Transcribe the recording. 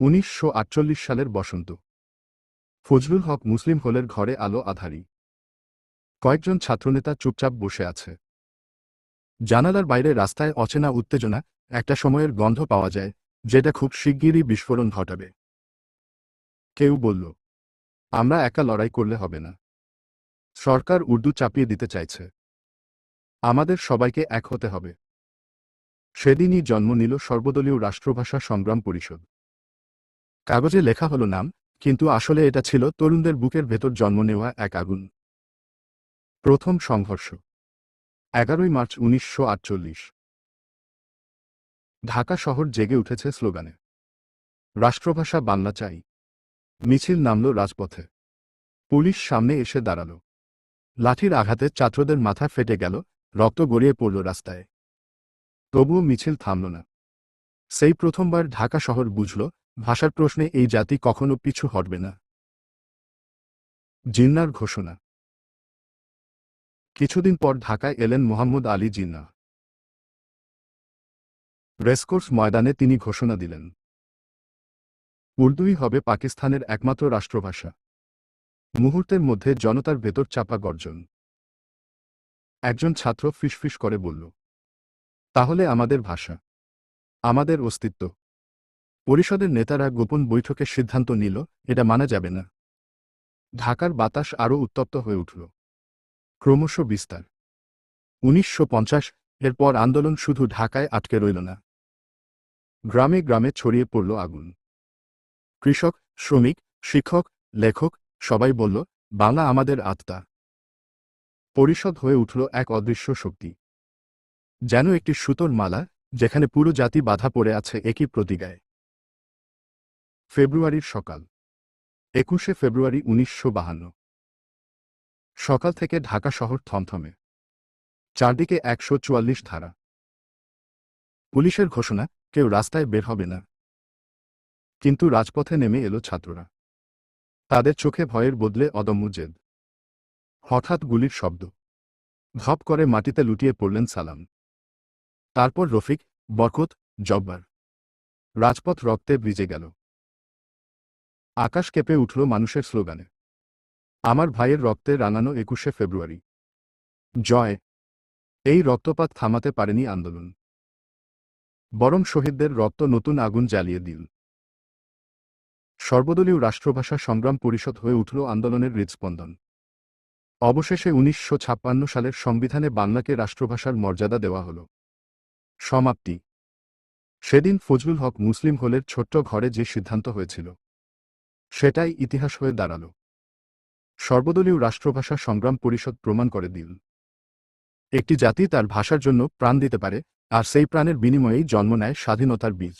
উনিশশো আটচল্লিশ সালের বসন্ত। ফজলুল হক মুসলিম হলের ঘরে আলো আধারি। কয়েকজন ছাত্রনেতা চুপচাপ বসে আছে। জানালার বাইরে রাস্তায় অচেনা উত্তেজনা, একটা সময়ের গন্ধ পাওয়া যায়, যেটা খুব শিগগিরই বিস্ফোরণ ঘটাবে। কেউ বলল, আমরা একা লড়াই করলে হবে না। সরকার উর্দু চাপিয়ে দিতে চাইছে। আমাদের সবাইকে এক হতে হবে। সেদিনই জন্ম নিল সর্বদলীয় রাষ্ট্রভাষা সংগ্রাম পরিষদ। কাগজে লেখা হলো নাম, কিন্তু আসলে এটা ছিল তরুণদের বুকের ভেতর জন্ম নেওয়া এক আগুন। প্রথম সংঘর্ষ। এগারোই মার্চ উনিশশো আটচল্লিশ। ঢাকা শহর জেগে উঠেছে স্লোগানে। রাষ্ট্রভাষা বাংলা চাই। মিছিল নামল রাজপথে। পুলিশ সামনে এসে দাঁড়াল। লাঠির আঘাতে ছাত্রদের মাথা ফেটে গেল, রক্ত গড়িয়ে পড়ল রাস্তায়। তবুও মিছিল থামল না। সেই প্রথমবার ঢাকা শহর বুঝল ভাষার প্রশ্নে এই জাতি কখনো পিছু হটবে না। জিন্নার ঘোষণা। কিছুদিন পর ঢাকায় এলেন মোহাম্মদ আলী জিন্না। রেসকোর্স ময়দানে তিনি ঘোষণা দিলেন। উর্দুই হবে পাকিস্তানের একমাত্র রাষ্ট্রভাষা। মুহূর্তের মধ্যে জনতার ভেতর চাপা গর্জন। একজন ছাত্র ফিসফিস করে বলল, তাহলে আমাদের ভাষা, আমাদের অস্তিত্ব পরিষদের নেতারা গোপন বৈঠকে সিদ্ধান্ত নিল, এটা মানা যাবে না। ঢাকার বাতাস আরও উত্তপ্ত হয়ে উঠল। ক্রমশ বিস্তার। উনিশশো এরপর আন্দোলন শুধু ঢাকায় আটকে রইল না। গ্রামে গ্রামে ছড়িয়ে পড়ল আগুন। কৃষক, শ্রমিক, শিক্ষক, লেখক সবাই বলল, বাংলা আমাদের আত্মা। পরিষদ হয়ে উঠল এক অদৃশ্য শক্তি। যেন একটি সুতোর মালা, যেখানে পুরো জাতি বাধা পড়ে আছে একই প্রতিগায়। ফেব্রুয়ারির সকাল। একুশে ফেব্রুয়ারি উনিশশো বাহান্ন। সকাল থেকে ঢাকা শহর থমথমে। চারদিকে একশো চুয়াল্লিশ ধারা। পুলিশের ঘোষণা, কেউ রাস্তায় বের হবে না। কিন্তু রাজপথে নেমে এলো ছাত্ররা। তাদের চোখে ভয়ের বদলে অদম্য জেদ। হঠাৎ গুলির শব্দ। ধপ করে মাটিতে লুটিয়ে পড়লেন সালাম। তারপর রফিক, বরকত, জব্বার। রাজপথ রক্তে ভিজে গেল। আকাশ কেঁপে উঠল মানুষের স্লোগানে। আমার ভাইয়ের রক্তে রাঙানো একুশে ফেব্রুয়ারি। জয়। এই রক্তপাত থামাতে পারেনি আন্দোলন। বরং শহীদদের রক্ত নতুন আগুন জ্বালিয়ে দিল। সর্বদলীয় রাষ্ট্রভাষা সংগ্রাম পরিষদ হয়ে উঠল আন্দোলনের হৃদস্পন্দন। অবশেষে উনিশশো ছাপ্পান্ন সালের সংবিধানে বাংলাকে রাষ্ট্রভাষার মর্যাদা দেওয়া হল। সমাপ্তি। সেদিন ফজলুল হক মুসলিম হলের ছোট্ট ঘরে যে সিদ্ধান্ত হয়েছিল। সেটাই ইতিহাস হয়ে দাঁড়াল। সর্বদলীয় রাষ্ট্রভাষা সংগ্রাম পরিষদ প্রমাণ করে দিল। একটি জাতি তার ভাষার জন্য প্রাণ দিতে পারে, আর সেই প্রাণের বিনিময়েই জন্ম নেয় স্বাধীনতার বীজ।